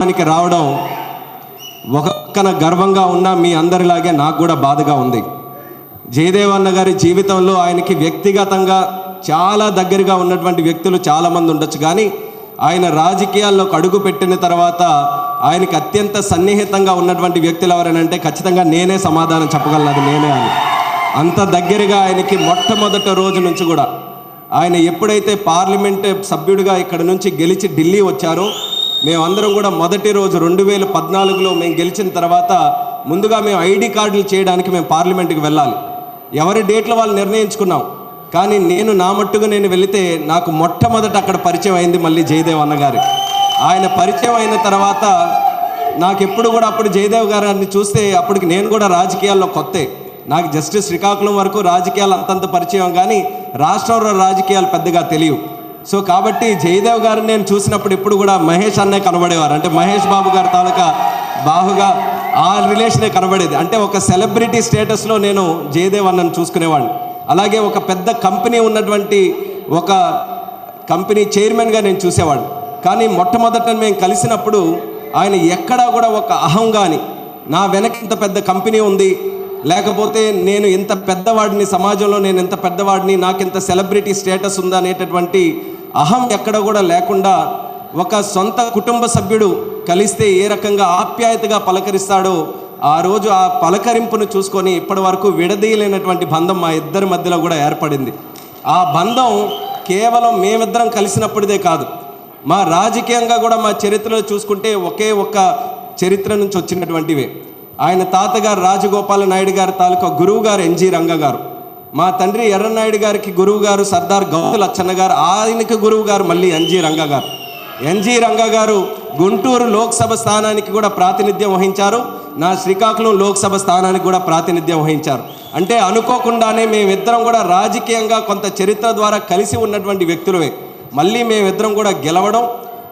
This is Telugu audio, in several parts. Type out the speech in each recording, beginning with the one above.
దానికి రావడం ఒక పక్కన గర్వంగా ఉన్న మీ అందరిలాగే నాకు కూడా బాధగా ఉంది. జయదేవన్న గారి జీవితంలో ఆయనకి వ్యక్తిగతంగా చాలా దగ్గరగా ఉన్నటువంటి వ్యక్తులు చాలామంది ఉండొచ్చు. కానీ ఆయన రాజకీయాల్లోకి అడుగు పెట్టిన తర్వాత ఆయనకి అత్యంత సన్నిహితంగా ఉన్నటువంటి వ్యక్తులు ఎవరనంటే ఖచ్చితంగా నేనే సమాధానం చెప్పగలను నేనే అని. అంత దగ్గరగా ఆయనకి మొట్టమొదటి రోజు నుంచి కూడా ఆయన ఎప్పుడైతే పార్లమెంట్ సభ్యుడిగా ఇక్కడ నుంచి గెలిచి ఢిల్లీ వచ్చారో మేమందరం కూడా మొదటి రోజు రెండు వేల పద్నాలుగులో మేము గెలిచిన తర్వాత ముందుగా మేము ఐడి కార్డులు చేయడానికి మేము పార్లమెంట్కి వెళ్ళాలి. ఎవరి డేట్లు వాళ్ళు నిర్ణయించుకున్నాం. కానీ నేను నా మట్టుగా నేను వెళితే నాకు మొట్టమొదట అక్కడ పరిచయం అయింది మళ్ళీ జయదేవ్ అన్నగారు ఆయన పరిచయం అయిన తర్వాత నాకు ఎప్పుడు కూడా అప్పుడు జయదేవ్ గారిని చూస్తే అప్పటికి నేను కూడా రాజకీయాల్లో కొత్తే. నాకు జస్ట్ శ్రీకాకుళం వరకు రాజకీయాలు అంతంత పరిచయం కానీ రాష్ట్రంలో రాజకీయాలు పెద్దగా తెలియవు. సో కాబట్టి జయదేవ్ గారిని నేను చూసినప్పుడు ఎప్పుడు కూడా మహేష్ అన్నే కనబడేవారు. అంటే మహేష్ బాబు గారి తాలూకా బాహుగా ఆ రిలేషనే కనబడేది. అంటే ఒక సెలబ్రిటీ స్టేటస్లో నేను జయదేవ్ అన్నను చూసుకునేవాడిని. అలాగే ఒక పెద్ద కంపెనీ ఉన్నటువంటి ఒక కంపెనీ చైర్మన్గా నేను చూసేవాడిని. కానీ మొట్టమొదట మేము కలిసినప్పుడు ఆయన ఎక్కడా కూడా ఒక అహం కానీ నా వెనక ఇంత పెద్ద కంపెనీ ఉంది లేకపోతే నేను ఇంత పెద్దవాడిని సమాజంలో నేను ఇంత పెద్దవాడిని నాకు ఇంత సెలబ్రిటీ స్టేటస్ ఉందా అనేటటువంటి అహం ఎక్కడ కూడా లేకుండా ఒక సొంత కుటుంబ సభ్యుడు కలిస్తే ఏ రకంగా ఆప్యాయతగా పలకరిస్తాడో ఆ రోజు ఆ పలకరింపును చూసుకొని ఇప్పటి వరకు విడదీయలేనటువంటి బంధం మా ఇద్దరి మధ్యలో కూడా ఏర్పడింది. ఆ బంధం కేవలం మేమిద్దరం కలిసినప్పుడే కాదు. మా రాజకీయంగా కూడా మా చరిత్రలో చూసుకుంటే ఒకే ఒక్క చరిత్ర నుంచి వచ్చినటువంటివే. ఆయన తాతగారు రాజగోపాల నాయుడు గారి తాలూకా గురువు గారు ఎన్జి రంగ గారు మా తండ్రి ఎర్రనాయుడు గారికి గురువు గారు సర్దార్ గౌతుల లచ్చన్న గారు ఆయనకి గురువు గారు మళ్ళీ ఎన్జి రంగ గారు ఎన్జి రంగ గారు గుంటూరు లోక్సభ స్థానానికి కూడా ప్రాతినిధ్యం వహించారు. నా శ్రీకాకుళం లోక్సభ స్థానానికి కూడా ప్రాతినిధ్యం వహించారు. అంటే అనుకోకుండానే మేమిద్దరం కూడా రాజకీయంగా కొంత చరిత్ర ద్వారా కలిసి ఉన్నటువంటి వ్యక్తులమే. మళ్ళీ మేమిద్దరం కూడా గెలవడం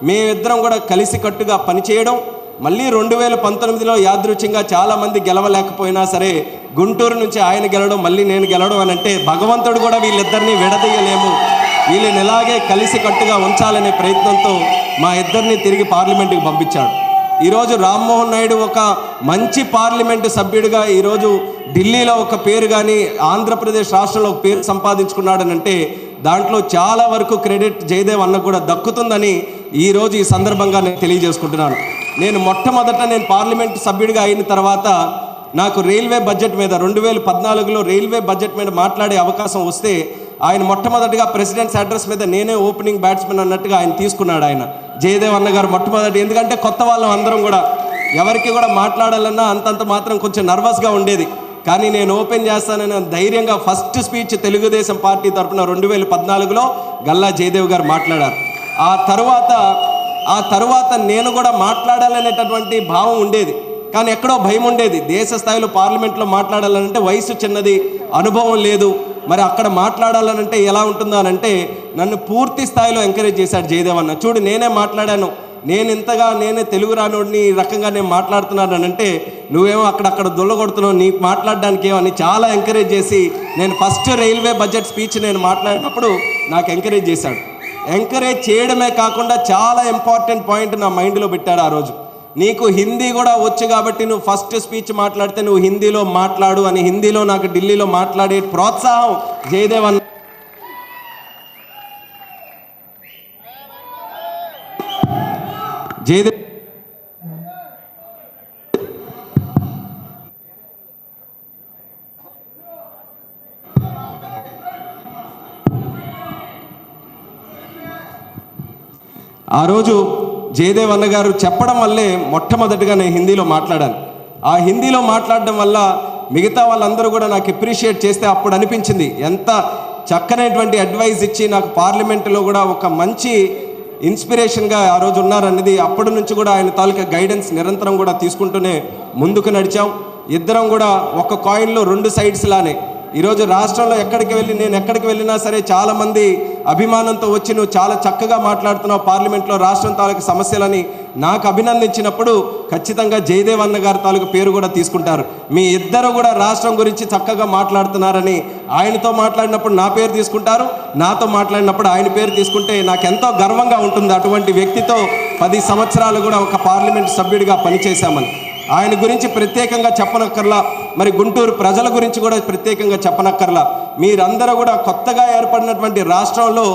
మేమిద్దరం కూడా కలిసికట్టుగా పనిచేయడం మళ్ళీ రెండు వేల పంతొమ్మిదిలో యాదృచ్ఛంగా చాలామంది గెలవలేకపోయినా సరే గుంటూరు నుంచి ఆయన గెలవడం మళ్ళీ నేను గెలవడం అని అంటే భగవంతుడు కూడా వీళ్ళిద్దరిని విడదీయలేము. వీళ్ళని ఇలాగే కలిసి కట్టుగా ఉంచాలనే ప్రయత్నంతో మా ఇద్దరిని తిరిగి పార్లమెంటుకి పంపించాడు. ఈరోజు రామ్మోహన్ నాయుడు ఒక మంచి పార్లమెంటు సభ్యుడిగా ఈరోజు ఢిల్లీలో ఒక పేరు కానీ ఆంధ్రప్రదేశ్ రాష్ట్రంలో ఒక పేరు సంపాదించుకున్నాడనంటే దాంట్లో చాలా వరకు క్రెడిట్ జయదేవ్ అన్న కూడా దక్కుతుందని ఈరోజు ఈ సందర్భంగా నేను తెలియజేసుకుంటున్నాను. నేను మొట్టమొదట నేను పార్లమెంట్ సభ్యుడిగా అయిన తర్వాత నాకు రైల్వే బడ్జెట్ మీద రెండు వేల పద్నాలుగులో రైల్వే బడ్జెట్ మీద మాట్లాడే అవకాశం వస్తే ఆయన మొట్టమొదటిగా ప్రెసిడెంట్స్ అడ్రస్ మీద నేనే ఓపెనింగ్ బ్యాట్స్మెన్ అన్నట్టుగా ఆయన తీసుకున్నాడు ఆయన. జయదేవ్ అన్న గారు మొట్టమొదటి. ఎందుకంటే కొత్త వాళ్ళం అందరం కూడా. ఎవరికి కూడా మాట్లాడాలన్నా అంతంత మాత్రం కొంచెం నర్వస్గా ఉండేది. కానీ నేను ఓపెన్ చేస్తానని ధైర్యంగా ఫస్ట్ స్పీచ్ తెలుగుదేశం పార్టీ తరఫున రెండు వేల పద్నాలుగులో గల్లా జయదేవ్ గారు మాట్లాడారు. ఆ తరువాత ఆ తరువాత నేను కూడా మాట్లాడాలనేటటువంటి భావం ఉండేది. కానీ ఎక్కడో భయం ఉండేది. దేశ స్థాయిలో పార్లమెంట్లో మాట్లాడాలంటే వయసు చిన్నది అనుభవం లేదు. మరి అక్కడ మాట్లాడాలనంటే ఎలా ఉంటుందో అని అంటే నన్ను పూర్తి స్థాయిలో ఎంకరేజ్ చేశాడు జయదేవన్న చూడు నేనే మాట్లాడాను. నేను ఇంతగా నేనే తెలుగు రానోడిని ఈ రకంగా నేను మాట్లాడుతున్నాను అంటే నువ్వేమో అక్కడక్కడ దొల్లగొడుతున్నావు నీకు మాట్లాడడానికి ఏమని చాలా ఎంకరేజ్ చేసి నేను ఫస్ట్ రైల్వే బడ్జెట్ స్పీచ్ నేను మాట్లాడినప్పుడు నాకు ఎంకరేజ్ చేశాడు. ఎంకరేజ్ చేయడమే కాకుండా చాలా ఇంపార్టెంట్ పాయింట్ నా మైండ్లో పెట్టాడు ఆ రోజు. నీకు హిందీ కూడా వచ్చు కాబట్టి నువ్వు ఫస్ట్ స్పీచ్ మాట్లాడితే నువ్వు హిందీలో మాట్లాడు అని హిందీలో నాకు ఢిల్లీలో మాట్లాడే ప్రోత్సాహం జయదేవ్ అన్న జయదేవ్ ఆ రోజు జయదేవ్ అన్న గారు చెప్పడం వల్లే మొట్టమొదటిగా నేను హిందీలో మాట్లాడాను. ఆ హిందీలో మాట్లాడడం వల్ల మిగతా వాళ్ళందరూ కూడా నాకు అప్రిషియేట్ చేస్తే అప్పుడు అనిపించింది. ఎంత చక్కనైనటువంటి అడ్వైజ్ ఇచ్చి నాకు పార్లమెంటులో కూడా ఒక మంచి ఇన్స్పిరేషన్గా ఆ రోజు ఉన్నారన్నది అప్పటి నుంచి కూడా ఆయన తాలూకా గైడెన్స్ నిరంతరం కూడా తీసుకుంటూనే ముందుకు నడిచాం. ఇద్దరం కూడా ఒక కాయిన్లో రెండు సైడ్స్ లానే. ఈరోజు రాష్ట్రంలో ఎక్కడికి వెళ్ళి నేను ఎక్కడికి వెళ్ళినా సరే చాలామంది అభిమానంతో వచ్చి నువ్వు చాలా చక్కగా మాట్లాడుతున్నావు. పార్లమెంట్లో రాష్ట్రం తాలూకు సమస్యలని నాకు అభినందించినప్పుడు ఖచ్చితంగా జయదేవ్ అన్న గారి తాలూకు పేరు కూడా తీసుకుంటారు. మీ ఇద్దరు కూడా రాష్ట్రం గురించి చక్కగా మాట్లాడుతున్నారని ఆయనతో మాట్లాడినప్పుడు నా పేరు తీసుకుంటారు. నాతో మాట్లాడినప్పుడు ఆయన పేరు తీసుకుంటే నాకు ఎంతో గర్వంగా ఉంటుంది. అటువంటి వ్యక్తితో పది సంవత్సరాలు కూడా ఒక పార్లమెంట్ సభ్యుడిగా పనిచేశామని. ఆయన గురించి ప్రత్యేకంగా చెప్పనక్కర్లా మరి గుంటూరు ప్రజల గురించి కూడా ప్రత్యేకంగా చెప్పనక్కర్లా. మీరందరూ కూడా కొత్తగా ఏర్పడినటువంటి రాష్ట్రంలో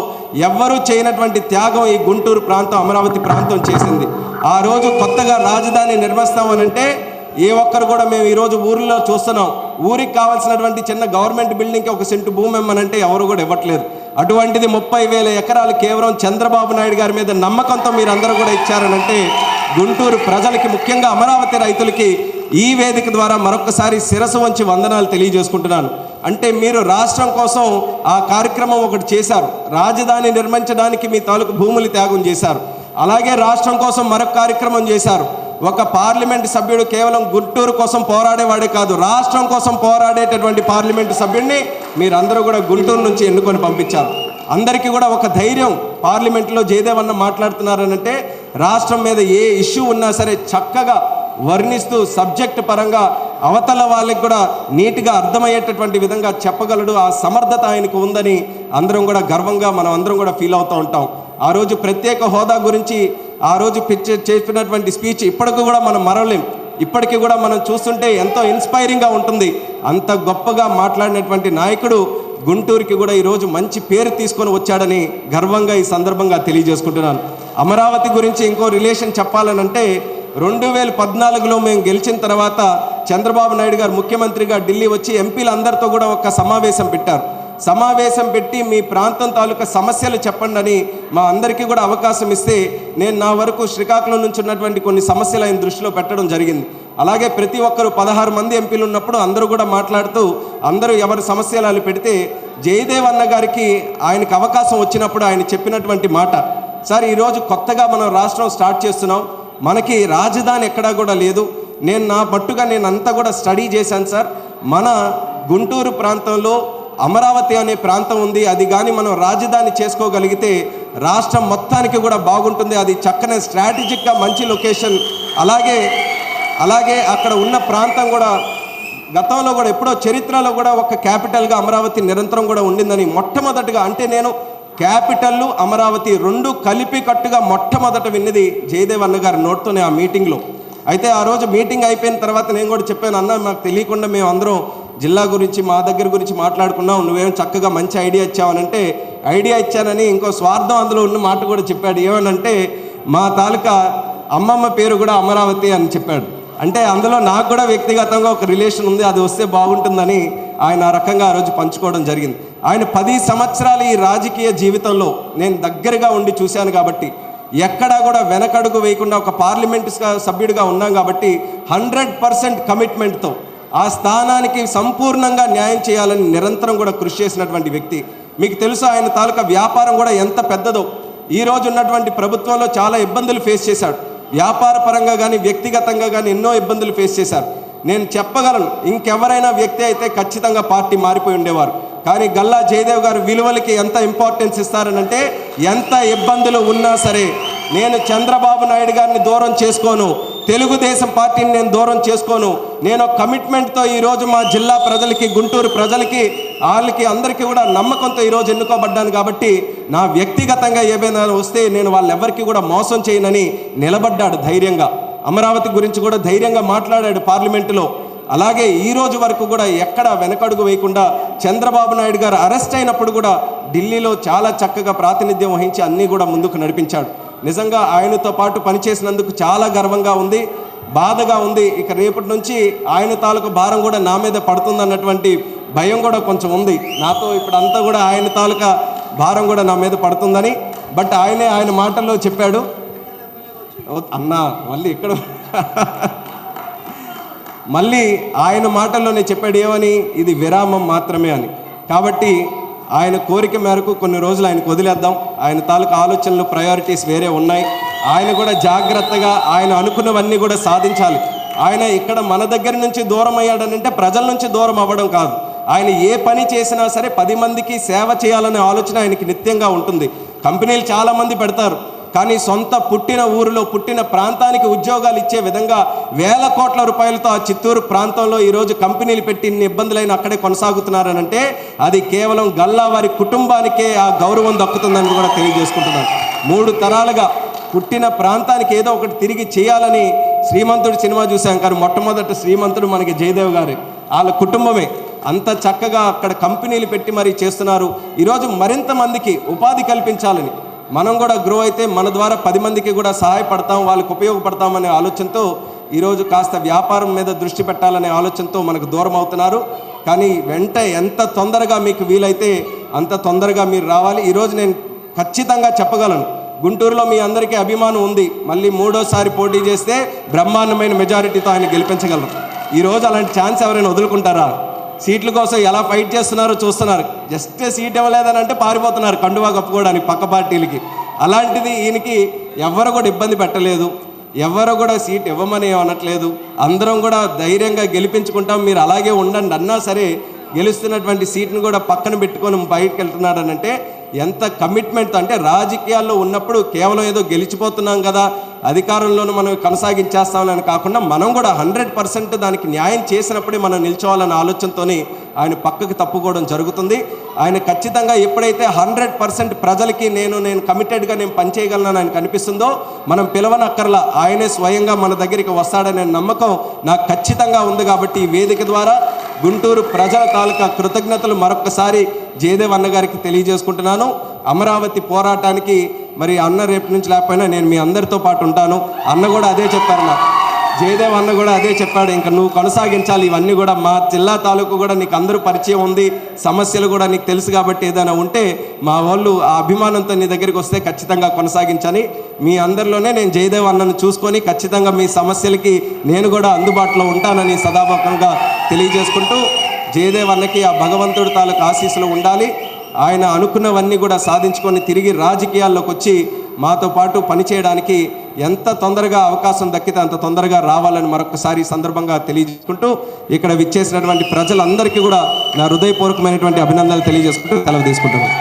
ఎవ్వరూ చేయనటువంటి త్యాగం ఈ గుంటూరు ప్రాంతం అమరావతి ప్రాంతం చేసింది. ఆ రోజు కొత్తగా రాజధాని నిర్మిస్తామనంటే ఏ ఒక్కరు కూడా మేము ఈరోజు ఊరిలో చూస్తున్నాం. ఊరికి కావాల్సినటువంటి చిన్న గవర్నమెంట్ బిల్డింగ్కి ఒక సెంటు భూమి ఇమ్మనంటే ఎవరు కూడా ఇవ్వట్లేదు. అటువంటిది ముప్పై వేల ఎకరాలు కేవలం చంద్రబాబు నాయుడు గారి మీద నమ్మకంతో మీరు అందరూ కూడా ఇచ్చారనంటే గుంటూరు ప్రజలకి ముఖ్యంగా అమరావతి రైతులకి ఈ వేదిక ద్వారా మరొకసారి శిరసు వంచి వందనాలు తెలియజేసుకుంటున్నాను. అంటే మీరు రాష్ట్రం కోసం ఆ కార్యక్రమం ఒకటి చేశారు. రాజధాని నిర్మించడానికి మీ తాలూకు భూములు త్యాగం చేశారు. అలాగే రాష్ట్రం కోసం మరొక కార్యక్రమం చేశారు. ఒక పార్లమెంట్ సభ్యుడు కేవలం గుంటూరు కోసం పోరాడేవాడే కాదు రాష్ట్రం కోసం పోరాడేటటువంటి పార్లమెంటు సభ్యుడిని మీరందరూ కూడా గుంటూరు నుంచి ఎన్నుకొని పంపించారు. అందరికీ కూడా ఒక ధైర్యం పార్లమెంట్లో జయదేవన్న మాట్లాడుతున్నారనంటే రాష్ట్రం మీద ఏ ఇష్యూ ఉన్నా సరే చక్కగా వర్ణిస్తూ సబ్జెక్ట్ పరంగా అవతల వాళ్ళకి కూడా నీట్గా అర్థమయ్యేటటువంటి విధంగా చెప్పగలడు. ఆ సమర్థత ఆయనకు ఉందని అందరం కూడా గర్వంగా మనం అందరం కూడా ఫీల్ అవుతూ ఉంటాం. ఆ రోజు ప్రత్యేక హోదా గురించి ఆ రోజు పిక్చర్ చెప్పినటువంటి స్పీచ్ ఇప్పటికి కూడా మనం మరవలేం. ఇప్పటికీ కూడా మనం చూస్తుంటే ఎంతో ఇన్స్పైరింగ్గా ఉంటుంది. అంత గొప్పగా మాట్లాడినటువంటి నాయకుడు గుంటూరుకి కూడా ఈరోజు మంచి పేరు తీసుకొని వచ్చాడని గర్వంగా ఈ సందర్భంగా తెలియజేసుకుంటున్నాను. అమరావతి గురించి ఇంకో రిలేషన్ చెప్పాలనంటే రెండు వేల పద్నాలుగులో మేము గెలిచిన తర్వాత చంద్రబాబు నాయుడు గారు ముఖ్యమంత్రిగా ఢిల్లీ వచ్చి ఎంపీలందరితో కూడా ఒక సమావేశం పెట్టారు. సమావేశం పెట్టి మీ ప్రాంతం తాలూకా సమస్యలు చెప్పండి అని మా అందరికీ కూడా అవకాశం ఇస్తే నేను నా వరకు శ్రీకాకుళం నుంచి ఉన్నటువంటి కొన్ని సమస్యలు ఆయన దృష్టిలో పెట్టడం జరిగింది. అలాగే ప్రతి ఒక్కరు పదహారు మంది ఎంపీలు ఉన్నప్పుడు అందరూ కూడా మాట్లాడుతూ అందరూ ఎవరి సమస్యలు పెడితే జయదేవ్ అన్న గారికి ఆయనకు అవకాశం వచ్చినప్పుడు ఆయన చెప్పినటువంటి మాట. సార్ ఈరోజు కొత్తగా మనం రాష్ట్రం స్టార్ట్ చేస్తున్నాం. మనకి రాజధాని ఎక్కడా కూడా లేదు. నేను నా పట్టుగా నేను అంతా కూడా స్టడీ చేశాను సార్. మన గుంటూరు ప్రాంతంలో అమరావతి అనే ప్రాంతం ఉంది. అది కానీ మనం రాజధాని చేసుకోగలిగితే రాష్ట్రం మొత్తానికి కూడా బాగుంటుంది. అది చక్కని స్ట్రాటజిక్గా మంచి లొకేషన్ అలాగే అలాగే అక్కడ ఉన్న ప్రాంతం కూడా గతంలో కూడా ఎప్పుడో చరిత్రలో కూడా ఒక క్యాపిటల్గా అమరావతి నిరంతరం కూడా ఉండిందని మొట్టమొదటిగా అంటే నేను క్యాపిటల్ అమరావతి రెండు కలిపి కట్టుగా మొట్టమొదట విన్నది జయదేవ్ గారి నోట్తోనే ఆ మీటింగ్లో. అయితే ఆ రోజు మీటింగ్ అయిపోయిన తర్వాత నేను కూడా చెప్పాను అన్న మాకు తెలియకుండా మేము అందరం జిల్లా గురించి మా దగ్గర గురించి మాట్లాడుకున్నాం నువ్వేం చక్కగా మంచి ఐడియా ఇచ్చావనంటే ఐడియా ఇచ్చానని ఇంకో స్వార్థం అందులో ఉన్న మాట కూడా చెప్పాడు. ఏమనంటే మా తాలూకా అమ్మమ్మ పేరు కూడా అమరావతి అని చెప్పాడు. అంటే అందులో నాకు కూడా వ్యక్తిగతంగా ఒక రిలేషన్ ఉంది అది వస్తే బాగుంటుందని ఆయన ఆ రకంగా ఆ రోజు పంచుకోవడం జరిగింది. ఆయన పది సంవత్సరాలు ఈ రాజకీయ జీవితంలో నేను దగ్గరగా ఉండి చూశాను కాబట్టి ఎక్కడా కూడా వెనకడుగు వేయకుండా ఒక పార్లమెంట్ సభ్యుడిగా ఉన్నాం కాబట్టి హండ్రెడ్ పర్సెంట్ కమిట్మెంట్తో ఆ స్థానానికి సంపూర్ణంగా న్యాయం చేయాలని నిరంతరం కూడా కృషి చేసినటువంటి వ్యక్తి. మీకు తెలుసు ఆయన తాలూకా వ్యాపారం కూడా ఎంత పెద్దదో. ఈ రోజు ఉన్నటువంటి ప్రభుత్వంలో చాలా ఇబ్బందులు ఫేస్ చేశాడు. వ్యాపార పరంగా కానీ వ్యక్తిగతంగా కానీ ఎన్నో ఇబ్బందులు ఫేస్ చేశారు. నేను చెప్పగలను ఇంకెవరైనా వ్యక్తి అయితే ఖచ్చితంగా పార్టీ మారిపోయి ఉండేవారు. కానీ గల్లా జయదేవ్ గారు విలువలకి ఎంత ఇంపార్టెన్స్ ఇస్తారనంటే ఎంత ఇబ్బందులు ఉన్నా సరే నేను చంద్రబాబు నాయుడు గారిని దూరం చేసుకోను తెలుగుదేశం పార్టీని నేను దూరం చేసుకోను నేను కమిట్మెంట్తో ఈరోజు మా జిల్లా ప్రజలకి గుంటూరు ప్రజలకి వాళ్ళకి అందరికీ కూడా నమ్మకంతో ఈరోజు ఎన్నుకోబడ్డాను కాబట్టి నా వ్యక్తిగతంగా ఏమైనా వస్తే నేను వాళ్ళెవరికి కూడా మోసం చేయనని నిలబడ్డాడు ధైర్యంగా. అమరావతి గురించి కూడా ధైర్యంగా మాట్లాడాడు పార్లమెంటులో. అలాగే ఈ రోజు వరకు కూడా ఎక్కడ వెనకడుగు వేయకుండా చంద్రబాబు నాయుడు గారు అరెస్ట్ అయినప్పుడు కూడా ఢిల్లీలో చాలా చక్కగా ప్రాతినిధ్యం వహించి అన్నీ కూడా ముందుకు నడిపించాడు. నిజంగా ఆయనతో పాటు పనిచేసినందుకు చాలా గర్వంగా ఉంది బాధగా ఉంది. ఇక రేపటి నుంచి ఆయన తాలూకు భారం కూడా నా మీద పడుతుందన్నటువంటి భయం కూడా కొంచెం ఉంది. నాతో ఇప్పుడు అంతా కూడా ఆయన తాలూకా భారం కూడా నా మీద పడుతుందని. బట్ ఆయనే ఆయన మాటల్లో చెప్పాడు. ఓ, అన్నా మళ్ళీ ఇక్కడ మళ్ళీ ఆయన మాటల్లోనే చెప్పాడు ఏమని? ఇది విరామం మాత్రమే అని. కాబట్టి ఆయన కోరిక మేరకు కొన్ని రోజులు ఆయనకు వదిలేద్దాం. ఆయన తాలూకు ఆలోచనలు ప్రయారిటీస్ వేరే ఉన్నాయి. ఆయన కూడా జాగ్రత్తగా ఆయన అనుకున్నవన్నీ కూడా సాధించాలి. ఆయన ఇక్కడ మన దగ్గర నుంచి దూరం అయ్యాడనంటే ప్రజల నుంచి దూరం అవ్వడం కాదు. ఆయన ఏ పని చేసినా సరే పది మందికి సేవ చేయాలనే ఆలోచన ఆయనకి నిత్యంగా ఉంటుంది. కంపెనీలు చాలామంది పెడతారు. కానీ సొంత పుట్టిన ఊరిలో పుట్టిన ప్రాంతానికి ఉద్యోగాలు ఇచ్చే విధంగా వేల కోట్ల రూపాయలతో ఆ చిత్తూరు ప్రాంతంలో ఈరోజు కంపెనీలు పెట్టి ఇన్ని ఇబ్బందులైన అక్కడే కొనసాగుతున్నారనంటే అది కేవలం గల్లా వారి కుటుంబానికే ఆ గౌరవం దక్కుతుందని కూడా తెలియజేసుకుంటున్నాను. మూడు తరాలుగా పుట్టిన ప్రాంతానికి ఏదో ఒకటి తిరిగి చేయాలని శ్రీమంతుడు సినిమా చూసాం కానీ మొట్టమొదటి శ్రీమంతుడు మనకి జయదేవ్ గారు. వాళ్ళ కుటుంబమే. అంత చక్కగా అక్కడ కంపెనీలు పెట్టి మరీ చేస్తున్నారు. ఈరోజు మరింత మందికి ఉపాధి కల్పించాలని. మనం కూడా గ్రో అయితే మన ద్వారా పది మందికి కూడా సహాయపడతాం వాళ్ళకి ఉపయోగపడతామనే ఆలోచనతో ఈరోజు కాస్త వ్యాపారం మీద దృష్టి పెట్టాలనే ఆలోచనతో మనకు దూరం అవుతున్నారు. కానీ వెంట ఎంత తొందరగా మీకు వీలైతే అంత తొందరగా మీరు రావాలి. ఈరోజు నేను ఖచ్చితంగా చెప్పగలను. గుంటూరులో మీ అందరికీ అభిమానం ఉంది. మళ్ళీ మూడోసారి పోటీ చేస్తే బ్రహ్మాండమైన మెజారిటీతో ఆయన గెలిపించగలరు. ఈరోజు అలాంటి ఛాన్స్ ఎవరైనా వదులుకుంటారా? సీట్ల కోసం ఎలా ఫైట్ చేస్తున్నారో చూస్తున్నారు. జస్ట్ సీట్ ఇవ్వలేదని అంటే పారిపోతున్నారు కండువా కప్పుకోవడానికి పక్క పార్టీలకి. అలాంటిది ఈయనకి ఎవరు కూడా ఇబ్బంది పెట్టలేదు. ఎవరు కూడా సీట్ ఇవ్వమని అనట్లేదు. అందరం కూడా ధైర్యంగా గెలిపించుకుంటాం. మీరు అలాగే ఉండండి అన్నా సరే గెలుస్తున్నటువంటి సీట్ని కూడా పక్కన పెట్టుకొని బయటకు వెళ్తున్నాడనంటే ఎంత కమిట్మెంట్ అంటే రాజకీయాల్లో ఉన్నప్పుడు కేవలం ఏదో గెలిచిపోతున్నాం కదా. అధికారంలోనూ మనం కొనసాగించేస్తామని కాకుండా మనం కూడా హండ్రెడ్ పర్సెంట్ దానికి న్యాయం చేసినప్పుడే మనం నిల్చోవాలన్న ఆలోచనతోనే ఆయన పక్కకు తప్పుకోవడం జరుగుతుంది. ఆయన ఖచ్చితంగా ఎప్పుడైతే హండ్రెడ్ పర్సెంట్ ప్రజలకి నేను నేను కమిటెడ్గా నేను పనిచేయగలను ఆయన కనిపిస్తుందో మనం పిలవనక్కర్లా ఆయనే స్వయంగా మన దగ్గరికి వస్తాడనే నమ్మకం నాకు ఖచ్చితంగా ఉంది కాబట్టి ఈ వేదిక ద్వారా గుంటూరు ప్రజల తాలూకా కృతజ్ఞతలు మరొకసారి జయదేవ్ అన్నగారికి తెలియజేసుకుంటున్నాను. అమరావతి పోరాటానికి మరి అన్న రేపు నుంచి లేకపోయినా నేను మీ అందరితో పాటు ఉంటాను. అన్న కూడా అదే చెప్పారు నాకు. జయదేవ్ అన్న కూడా అదే చెప్పాడు. ఇంకా నువ్వు కొనసాగించాలి. ఇవన్నీ కూడా మా జిల్లా తాలూకు కూడా నీకు అందరూ పరిచయం ఉంది. సమస్యలు కూడా నీకు తెలుసు కాబట్టి ఏదైనా ఉంటే మా వాళ్ళు ఆ అభిమానంతో నీ దగ్గరికి వస్తే ఖచ్చితంగా కొనసాగించని. మీ అందరిలోనే నేను జయదేవ్ అన్నను చూసుకొని ఖచ్చితంగా మీ సమస్యలకి నేను కూడా అందుబాటులో ఉంటానని సదాభాకంగా తెలియజేసుకుంటూ జయదేవ్ అన్నకి ఆ భగవంతుడి తాలూకు ఆశీస్సులు ఉండాలి. ఆయన అనుకున్నవన్నీ కూడా సాధించుకొని తిరిగి రాజకీయాల్లోకి వచ్చి మాతో పాటు పనిచేయడానికి ఎంత తొందరగా అవకాశం దక్కితే అంత తొందరగా రావాలని మరొకసారి సందర్భంగా తెలియజేసుకుంటూ ఇక్కడ విచ్చేసినటువంటి ప్రజలందరికీ కూడా నా హృదయపూర్వకమైనటువంటి అభినందనలు తెలియజేసుకుంటూ సెలవు తీసుకుంటున్నాను.